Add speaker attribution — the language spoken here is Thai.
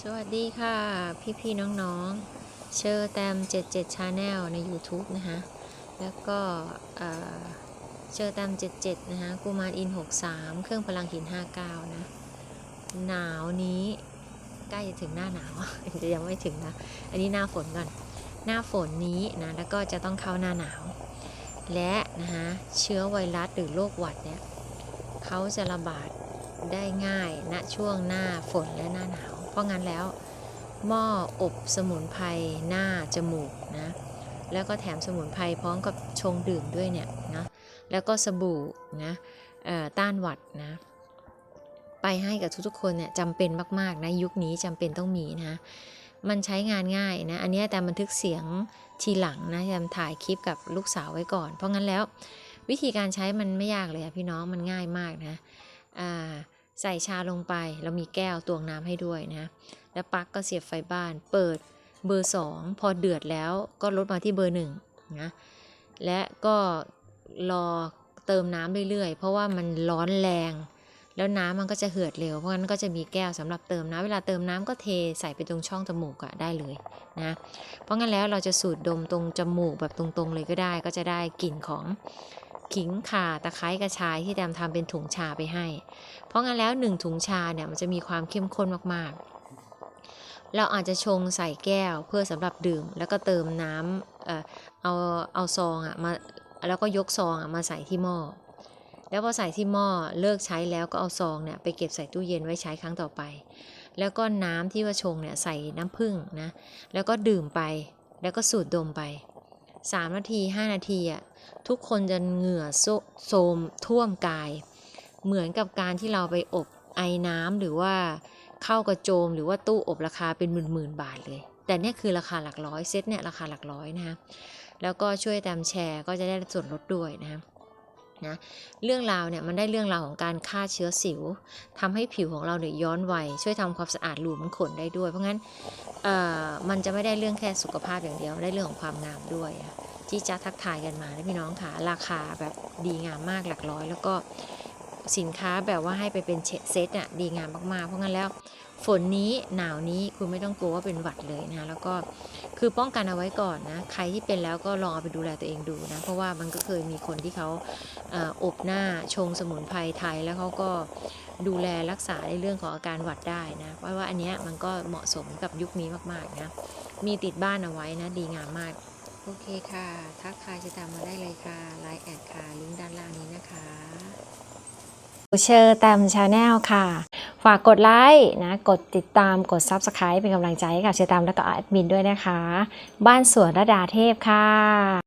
Speaker 1: สวัสดีค่ะ พี่ๆน้องๆ เชอร์แตม77 Channel ใน YouTube นะคะ แล้วก็เชอร์แตม77 นะคะกุมารอิน 63 เครื่องพลังหิน 59 นะ หนาวนี้ใกล้จะถึงหน้าหนาว จะยังไม่ถึงนะ อันนี้หน้าฝนก่อน หน้าฝนนี้นะ แล้วก็จะต้องเข้าหน้าหนาว และนะคะเชื้อไวรัสหรือโรคหวัดเนี่ยเขาจะระบาดได้ง่ายณช่วงหน้าฝนและหน้าหนาว เพราะงั้นแล้วหม้ออบสมุนไพรหน้าจมูกนะแล้วก็แถมสมุนไพรพร้อมกับชงดื่มด้วยเนี่ยนะแล้วก็สบู่นะต้านหวัดนะไปให้กับทุกๆคนเนี่ยจำเป็นมากๆนะยุคนี้จำเป็นต้องมีนะมันใช้งานง่ายนะอันนี้แต่บันทึกเสียงทีหลังนะยามถ่ายคลิปกับลูกสาวไว้ก่อน เพราะงั้นแล้ววิธีการใช้มันไม่ยากเลยพี่น้องมันง่ายมากนะอ่า ใส่ชาลงไปแล้วมีแก้วตวงน้ำให้ด้วยนะ แล้วปลั๊กก็เสียบไฟบ้าน เปิดเบอร์ 2 พอเดือดแล้วก็ลดมาที่เบอร์1นะ และก็รอเติมน้ำเรื่อยๆ เพราะว่ามันร้อนแรง แล้วน้ำมันก็จะเหือดเร็ว เพราะงั้นก็จะมีแก้วสำหรับเติมน้ำเวลาเติมน้ำก็เทใส่ไปตรงช่องจมูกอะได้เลยนะ เพราะงั้นแล้วเราจะสูดดมตรงจมูกแบบตรงๆเลยก็ได้ ก็จะได้กลิ่นของ ขิงข่าตะไคร้กระชายที่แดมทำเป็นถุงชาไปให้ เพราะงั้นแล้วหนึ่งถุงชาเนี่ยมันจะมีความเข้มข้นมากๆ เราอาจจะชงใส่แก้วเพื่อสำหรับดื่ม แล้วก็เติมน้ำเอ่อเอาเอาซองอะมาแล้วก็ยกซองอะมาใส่ที่หม้อแล้วพอใส่ที่หม้อเลิกใช้แล้วก็เอาซองเนี่ยไปเก็บใส่ตู้เย็นไว้ใช้ครั้งต่อไป แล้วก็น้ำที่ว่าชงเนี่ยใส่น้ำผึ้งนะแล้วก็ดื่มไปแล้วก็สูดดมไป 3 นาที 5 นาทีอะทุกคนจะเหงื่อโซมท่วมกาย เหมือนกับการที่เราไปอบไอน้ำหรือว่าเข้ากระโจมหรือว่าตู้อบราคาเป็นหมื่นหมื่นบาทเลย แต่เนี่ยคือราคาหลักร้อยเซตเนี่ยราคาหลักร้อยนะคะแล้วก็ช่วยตามแชร์ก็จะได้ส่วนลดด้วยนะคะ นะเรื่องราวเนี่ยมันได้เรื่องราวของการฆ่าเชื้อสิวทำให้ผิวของเราเนี่ยย้อนวัยช่วยทำความสะอาดหลุมขนได้ด้วย เพราะงั้นเอ่อมันจะไม่ได้เรื่องแค่สุขภาพอย่างเดียวได้เรื่องของความงามด้วยที่จะทักทายกันมานะพี่น้องค่ะราคาแบบดีงามมากหลักร้อย แล้วก็ สินค้าแบบว่าให้ไปเป็นเซตอะดีงามมากๆ เพราะงั้นแล้วฝนนี้หนาวนี้คุณไม่ต้องกลัวว่าเป็นหวัดเลยนะแล้วก็คือป้องกันเอาไว้ก่อนนะใครที่เป็นแล้วก็ลองเอาไปดูแลตัวเองดูนะเพราะว่ามันก็เคยมีคนที่เขาเอ่ออบหน้าชงสมุนไพรไทยแล้วเขาก็ดูแลรักษาในเรื่องของอาการหวัดได้นะเพราะว่าอันเนี้ยมันก็เหมาะสมกับยุคนี้มากๆนะมีติดบ้านเอาไว้นะดีงามมาก โอเคค่ะ ทักทายจะตามมาได้เลยค่ะไลน์แอดค่ะลิงก์ด้านล่างนี้นะคะ
Speaker 2: เชอร์แตมชาแนลค่ะ ฝากกดไลค์นะ กดติดตามกด Subscribe เป็นกำลังใจให้กับเชอร์แตมและก็แอดมินด้วยนะคะ บ้านสวนระดาเทพค่ะ